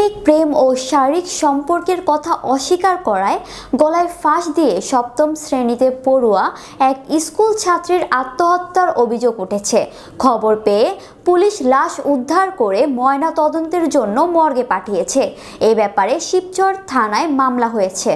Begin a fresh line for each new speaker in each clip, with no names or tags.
প্রেমিক প্রেম ও শারীরিক সম্পর্কের কথা অস্বীকার করায় গলায় ফাঁস দিয়ে সপ্তম শ্রেণীতে পড়ুয়া এক স্কুল ছাত্রীর আত্মহত্যার অভিযোগ উঠেছে। খবর পেয়ে পুলিশ লাশ উদ্ধার করে ময়না তদন্তের জন্য মর্গে পাঠিয়েছে। এ ব্যাপারে শিবচর থানায় মামলা হয়েছে।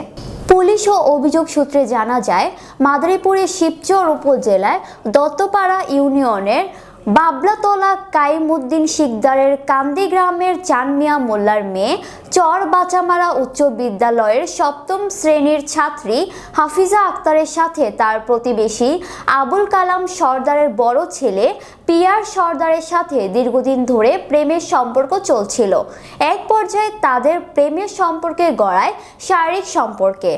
পুলিশ ও অভিযোগ সূত্রে জানা যায়, মাদারীপুরের শিবচর উপজেলায় দত্তপাড়া ইউনিয়নের বাবলাতলা কাইমুদ্দিন শিকদারের কান্দি গ্রামের চানমিয়া মোল্লার মেয়ে চর বাচামারা উচ্চ বিদ্যালয়ের সপ্তম শ্রেণির ছাত্রী হাফিজা আক্তারের সাথে তার প্রতিবেশী আবুল কালাম সর্দারের বড় ছেলে পিয়ার সর্দারের সাথে দীর্ঘদিন ধরে প্রেমের সম্পর্ক চলছিল। এক পর্যায়ে তাদের প্রেমের সম্পর্কে গড়ায় শারীরিক সম্পর্কে।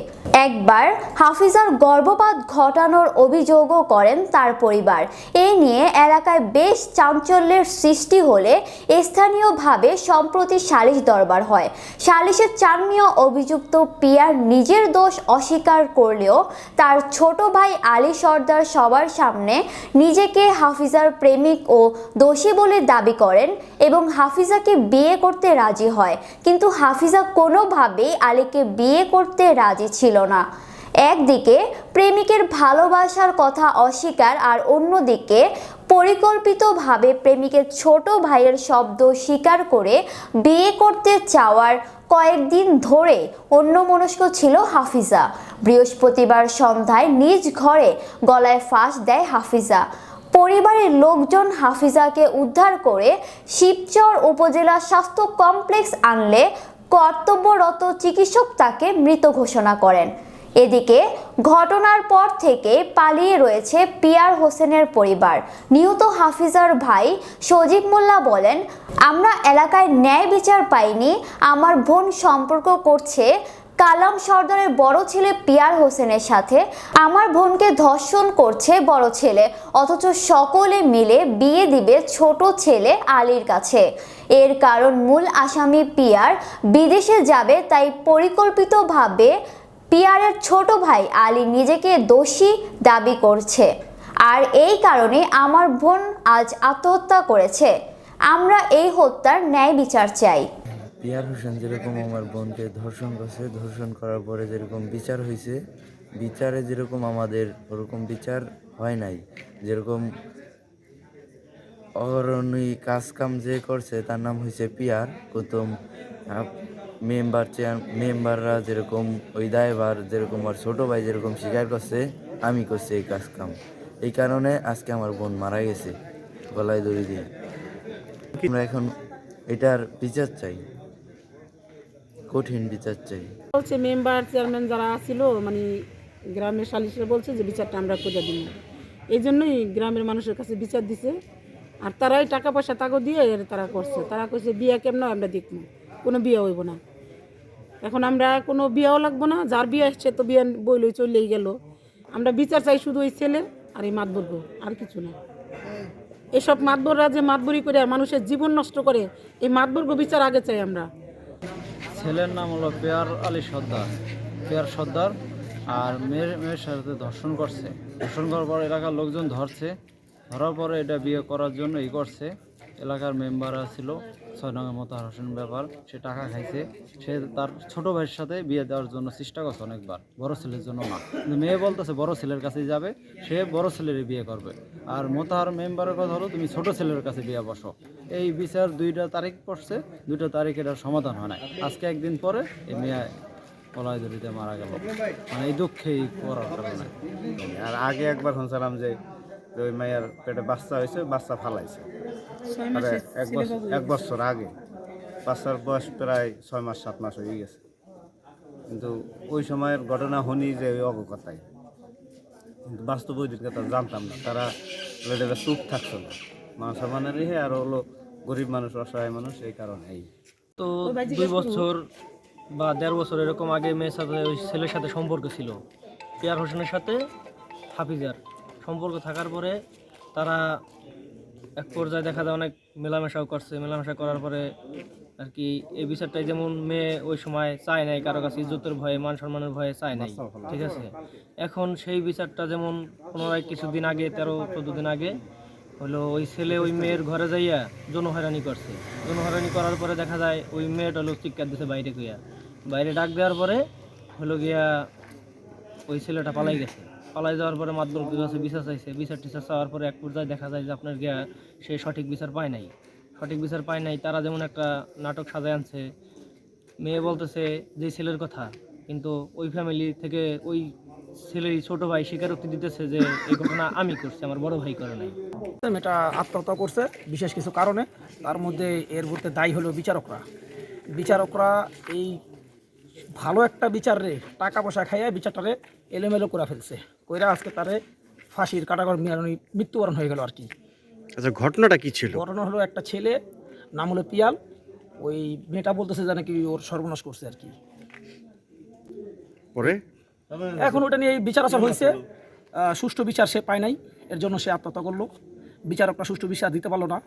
একবার হাফিজার গর্ভপাত ঘটানোর অভিযোগও করেন তার পরিবার। এ নিয়ে এলাকায় বেশ চাঞ্চল্যের সৃষ্টি হলে স্থানীয়ভাবে সম্প্রতি সালিশ দরবার হয়। সালিশের চানমীয় অভিযুক্ত পিয়ার নিজের দোষ অস্বীকার করলেও তার ছোট ভাই আলী সর্দার সবার সামনে নিজেকে হাফিজার প্রেমিক ও দোষী বলে দাবি করেন এবং হাফিজাকে বিয়ে করতে রাজি হয়। কিন্তু হাফিজা কোনোভাবেই আলীকে বিয়ে করতে রাজি ছিল না। একদিকে প্রেমিকের ভালোবাসার কথা অস্বীকার আর অন্যদিকে পরিকল্পিতভাবে প্রেমিকের ছোট ভাইয়ের শব্দ স্বীকার করে বিয়ে করতে চাওয়ার কয়েকদিন ধরে অন্যমনস্ক ছিল হাফিজা। বৃহস্পতিবার সন্ধ্যায় নিজ ঘরে গলায় ফাঁস দেয় হাফিজা। পরিবারের লোকজন হাফিজাকে উদ্ধার করে শিবচর উপজেলা স্বাস্থ্য কমপ্লেক্স আনলে কর্তব্যরত চিকিৎসক তাকে মৃত ঘোষণা করেন। এদিকে ঘটনার পর থেকে পালিয়ে রয়েছে পিয়ার হোসেনের পরিবার। নিহত হাফিজার ভাই সজীব মোল্লা বলেন, আমরা এলাকায় ন্যায় বিচার পাইনি, আমার বোন সম্পর্ক করছে কালাম সর্দারের বড় ছেলে পিয়ার হোসেনের সাথে আমার বোনকে ধর্ষণ করছে বড় ছেলে, অথচ সকলে মিলে বিয়ে দিবে ছোট ছেলে আলীর কাছে। এর কারণ মূল আসামি পিয়ার, বিদেশে যাবে তাই পরিকল্পিতভাবে পিয়ারের ছোট ভাই আলী নিজেকে দোষী দাবি করছে। আর এই কারণে আমার বোন আজ আত্মহত্যা করেছে। আমরা এই হত্যার ন্যায় বিচার চাই।
পিয়ার হোসেন যেরকম আমার বোনকে ধর্ষণ করছে, ধর্ষণ করার পরে যেরকম বিচার হয়েছে, বিচারে যেরকম আমাদের ওরকম বিচার হয় নাই। যেরকম অরণি কাজ কাম যে করছে, তার নাম হয়েছে পিয়ার প্রথম মেম্বার চেয়ার মেম্বাররা যেরকম ওই দায়বার যেরকম আর ছোট ভাই যেরকম স্বীকার করছে, আমি করছি এই কাজ কাম এই কারণে আজকে আমার বোন মারা গেছে, গলায় দড়ি দিয়ে। আমরা এখন এটার বিচার চাই। কঠিন বিচার চাই।
বলছে মেম্বার চেয়ারম্যান যারা ছিল মানে গ্রামের সালিশে বলছে যে বিচারটা আমরা করে দিব এই জন্যই গ্রামের মানুষের কাছে বিচার দিছে। আর তারাই টাকা পয়সা তাকে দিয়ে তারা করছে। তারা কইছে, বিয়ে কেমন আমরা দেখব। কোনো বিয়ে হইব না। এখন আমরা কোনো বিয়েও লাগবো না। যার বিয়ে আসছে তো বিয়ে বই লই চলেই গেল। আমরা বিচার চাই শুধু ওই ছেলে আর এই মাতবর্গ, আর কিছু না। এসব মাতবররা যে মাতবরি করে মানুষের জীবন নষ্ট করে, এই মাতবর্গ বিচার আগে চাই আমরা।
ছেলের নাম হলো পেয়ার আলী সর্দার। পেয়ার সর্দার আর মেয়ের মেয়ের সাথে ধর্ষণ করছে। ধর্ষণ করার পর এলাকার লোকজন ধরছে। ধরার পরে এটা বিয়ে করার জন্য ই করছে। এলাকার মেম্বাররা ছিল ছয় নঙ্গের মতো হোসেন ব্যাপার সে টাকা খাইছে। সে তার ছোট ভাইয়ের সাথে বিয়ে দেওয়ার জন্য চেষ্টা করছে অনেকবার, বড় ছেলের জন্য না। কিন্তু মেয়ে বলতেছে, বড় ছেলের কাছেই যাবে, সে বড় ছেলেরই বিয়ে করবে। আর মোতাহার মেম্বারের কথা হলো, তুমি ছোট ছেলের কাছে বিয়ে বসো। এই বিচার দুইটা তারিখ পড়ছে, দুইটা তারিখ এটার সমাধান হয় না আজকে একদিন পরে এই মেয়ে কলাই দড়িতে মারা গেল। মানে এই দুঃখেই করার কারণে
আর আগে একবার শুনছিলাম যে ওই মায়ের পেটে বাচ্চা হয়েছে, বাচ্চা ফালাইছে। এক বছর এক বছর আগে। বাচ্চার বয়স প্রায় ছয় মাস সাত মাস হয়ে গেছে। কিন্তু ওই সময়ের ঘটনা শুনি যে ওই অবকথায় কিন্তু বাস্তব ওই দিনকে তারা জানতাম না। তারা এটা চুপ থাকতো না। মানুষ মানে রেহে আর হলো গরিব মানুষ অসহায় মানুষ এই কারণে এই
তো দুই বছর বা দেড় বছর এরকম আগে মেয়ের সাথে ওই ছেলের সাথে সম্পর্ক ছিল। পেয়ার হোসেনের সাথে হাফিজার সম্পর্ক থাকার পরে তারা এক পর্যায়ে দেখা যায় অনেক মেলামেশাও করছে। মেলামেশা করার পরে আর কি এই বিচারটাই যেমন মেয়ে ওই সময় চায় নাই, কারও কাছে ইজ্জতের ভয়ে, মান সম্মানের ভয়ে চায় নাই, ঠিক আছে? এখন সেই বিচারটা যেমন পুনরায় কিছুদিন আগে, তেরো, চোদ্দ দিন আগে হলো ওই ছেলে ওই মেয়ের ঘরে যাইয়া যৌন হয়রানি করছে। যৌন হয়রানি করার পরে দেখা যায় ওই মেয়েটা হলো চিৎকার দিছে বাইরে গিয়া বাইরে ডাক দেওয়ার পরে হলো গিয়া ওই ছেলেটা পালাই গেছে। পালাই যাওয়ার পরে মাতবরকের কাছে বিচার চাইছে। বিচার টিচার চাওয়ার পরে এক পর্যায়ে দেখা যায় যে আপনার সে সঠিক বিচার পায় নাই। সঠিক বিচার পায় নাই, তারা যেমন একটা নাটক সাজায় আনছে। মেয়ে বলতেছে যে ছেলের কথা, কিন্তু ওই ফ্যামিলি থেকে ওই ছেলের ছোট ভাই স্বীকারোক্তি দিতেছে যে এই ঘটনা আমি করছি, আমার বড় ভাই করে নাই।
এটা আত্মহত্যা করছে, বিশেষ কিছু কারণে। তার মধ্যে এর মধ্যে দায়ী হলো বিচারকরা। বিচারকরা এই ভালো একটা বিচার রে টাকা পয়সা খাইয়া বিচারটারে এলোমেলো করে ফেলছে। কইরা আজকে তারে ফাঁসির কাটাগর মৃত্যুবরণ হয়ে গেল আর কি।
আচ্ছা ঘটনাটা কি ছিল?
ঘটনা হলো একটা ছেলে নাম হলো পিয়াল ওই মেয়েটা বলতেছে যে নাকি ওর সর্বনাশ করছে আর কি।
পরে?
এখন ওটা নিয়ে এই বিচার আচার হয়েছে। সুষ্ঠু বিচার সে পায় নাই এর জন্য সে আত্মহত্যা করল। বিচারকরা সুষ্ঠু বিচার দিতে পারল না।